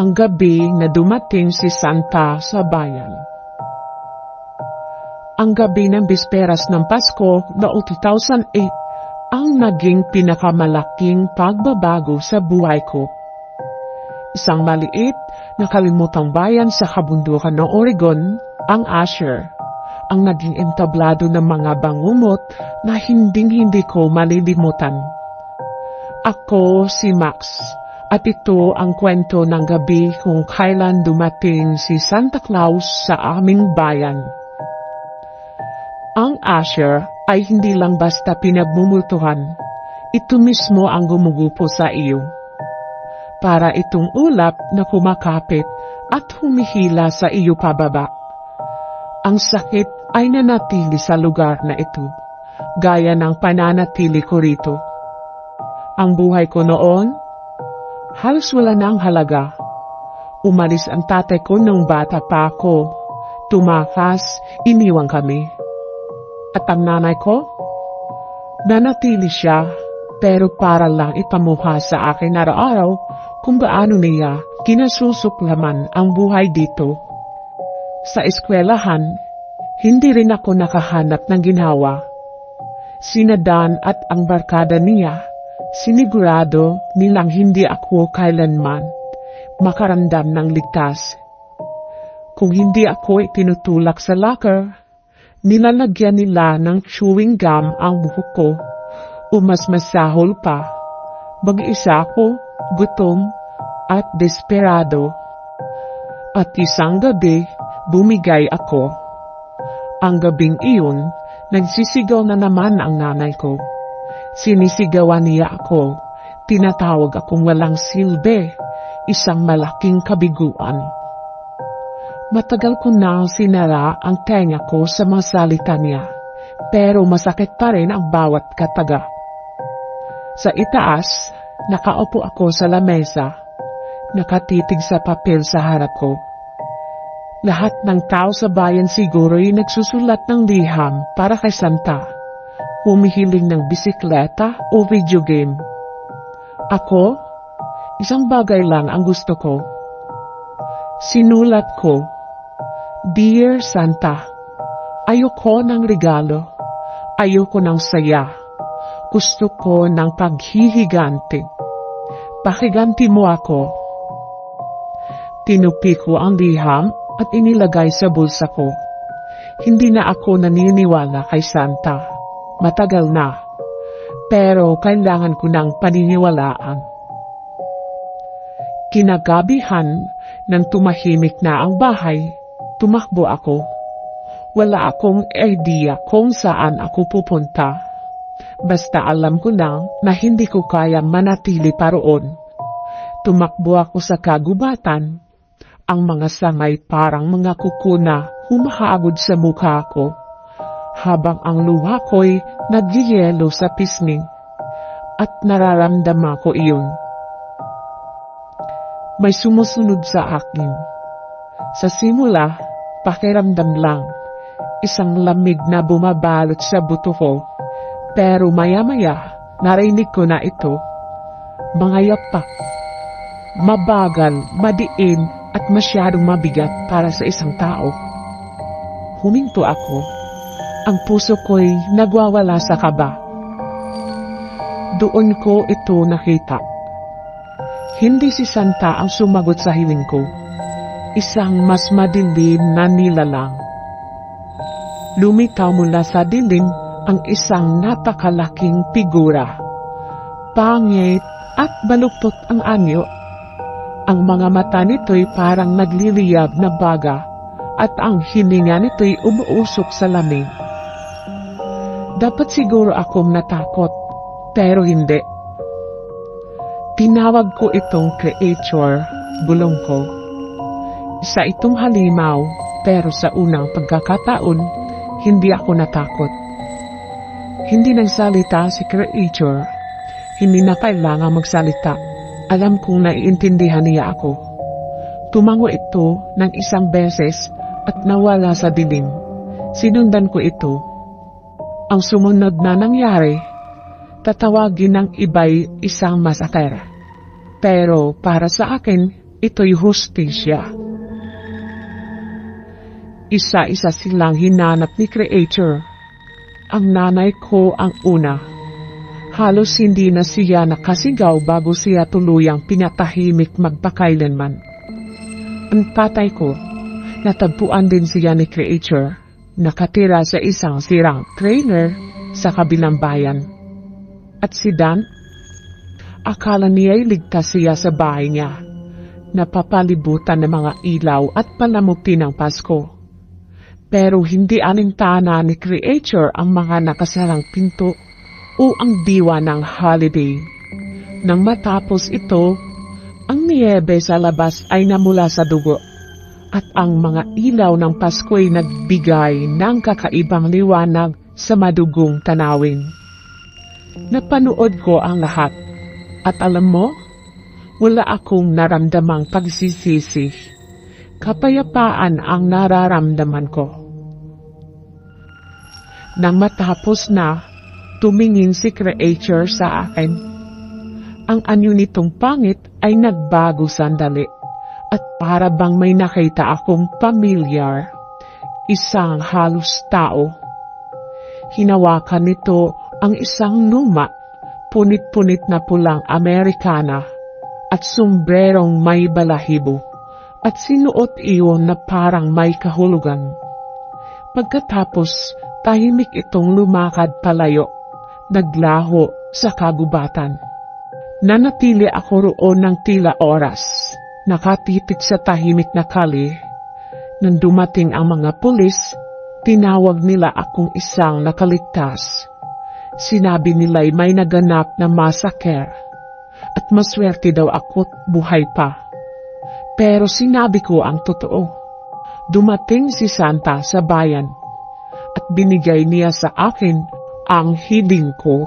ang gabi na dumating si Santa sa bayan. Ang gabi ng bisperas ng Pasko noong 2008 ang naging pinakamalaking pagbabago sa buhay ko. Isang maliit na kalimutang bayan sa kabundukan ng Oregon, ang Asher, ang naging entablado ng mga bangumot na hinding-hindi ko malilimutan. Ako si Max, at ito ang kwento ng gabi kung kailan dumating si Santa Claus sa aming bayan. Ang Asher ay hindi lang basta pinagmumultuhan. Ito mismo ang gumugupo sa iyo. Para itong ulap na kumakapit at humihila sa iyo pababa. Ang sakit ay nanatili sa lugar na ito, gaya ng pananatili ko rito. Ang buhay ko noon, halos wala na ang halaga. Umalis ang tatay ko nung bata pa ako. Tumakas, iniwan kami. At ang nanay ko? Nanatili siya, pero para lang ipamuha sa akin araw-araw kung gaano niya kinasusuklaman ang buhay dito. Sa eskwelahan, hindi rin ako nakahanap ng ginawa. Sina Dan at ang barkada niya, sinigurado nilang hindi ako kailanman makaramdam ng ligtas. Kung hindi ako itinutulak sa locker, nilalagyan nila ng chewing gum ang buhok ko o mas masahol pa. Mag-isa ako, gutom at desperado. At isang gabi, bumigay ako. Ang gabing iyon, nagsisigaw na naman ang nanay ko. Sinisigawan niya ako, tinatawag akong walang silbi, isang malaking kabiguan. Matagal ko na sinara ang tenga ko sa mga salita niya, pero masakit pa rin ang bawat kataga. Sa itaas, nakaupo ako sa lamesa, nakatitig sa papel sa harap ko. Lahat ng tao sa bayan siguro ay nagsusulat ng liham para kay Santa, humihiling ng bisikleta o video game. Ako, isang bagay lang ang gusto ko. Sinulat ko, Dear Santa, ayoko ng regalo, ayoko ng saya, gusto ko ng paghihiganti. Pakiganti mo ako. Tinupi ko ang liham at inilagay sa bulsa ko. Hindi na ako naniniwala kay Santa. Matagal na. Pero kailangan ko ng paniniwalaan. Kinagabihan nang tumahimik na ang bahay, tumakbo ako. Wala akong idea kung saan ako pupunta. Basta alam ko lang na hindi ko kaya manatili paroon. Tumakbo ako sa kagubatan. Ang mga sangay parang mga kuko na humahagod sa mukha ko. Habang ang luha ko'y nagyayelo sa pisngi. At nararamdaman ko iyon. May sumusunod sa akin. Sa simula, pakiramdam lang. Isang lamig na bumabalot sa buto ko. Pero maya-maya, narinig ko na ito. Mga yapak. Mabagal, madiin, at masyadong mabigat para sa isang tao. Huminto ako. Ang puso ko'y nagwawala sa kaba. Doon ko ito nakita. Hindi si Santa ang sumagot sa hiling ko. Isang mas madilim na nilalang. Lumitaw mula sa dilim ang isang napakalaking figura. Pangit at baluktot ang anyo. Ang mga mata nito'y parang nagliliyab na baga at ang hininga nito'y umuusok sa lamig. Dapat siguro akong natakot, pero hindi. Tinawag ko itong creature, bulong ko. Isa itong halimaw, pero sa unang pagkakataon, hindi ako natakot. Hindi nagsalita si creature. Hindi na kailangan magsalita. Alam kong naiintindihan niya ako. Tumango ito ng isang beses at nawala sa dilim. Sinundan ko ito. Ang sumunod na nangyari, tatawagin ng iba'y isang masakera. Pero para sa akin, ito'y hustisya. Isa-isa silang hinanap ni Creator. Ang nanay ko ang una. Halos hindi na siya nakasigaw bago siya tuluyang pinatahimik magpakailanman. Ang tatay ko, natagpuan din siya ni Creator. Nakatira sa isang sirang trailer sa kabilang bayan. At si Dan, akala niya'y ligtas siya sa bahay niya. Napapalibutan ng mga ilaw at palamuti ng Pasko. Pero hindi alintana ni Creator ang mga nakasarang pinto o ang diwa ng holiday. Nang matapos ito, ang niyebe sa labas ay namula sa dugo at ang mga ilaw ng Pasko ay nagbigay ng kakaibang liwanag sa madugong tanawin. Napanood ko ang lahat at alam mo, wala akong naramdamang pagsisisi. Kapayapaan ang nararamdaman ko. Nang matapos na, tumingin si Creator sa akin. Ang anyo nitong pangit ay nagbago sandali at para bang may nakita akong pamilyar. Isang halos tao. Hinawakan nito ang isang luma, punit-punit na pulang Amerikana at sombrerong may balahibo at sinuot iyon na parang may kahulugan. Pagkatapos, tahimik itong lumakad palayo, naglaho sa kagubatan. Nanatili ako roon ng tila oras, nakatitig sa tahimik na kali. Nang dumating ang mga pulis, tinawag nila akong isang nakaligtas. Sinabi nila'y may naganap na masaker at maswerte daw ako't buhay pa. Pero sinabi ko ang totoo. Dumating si Santa sa bayan at binigay niya sa akin ang hiling ko.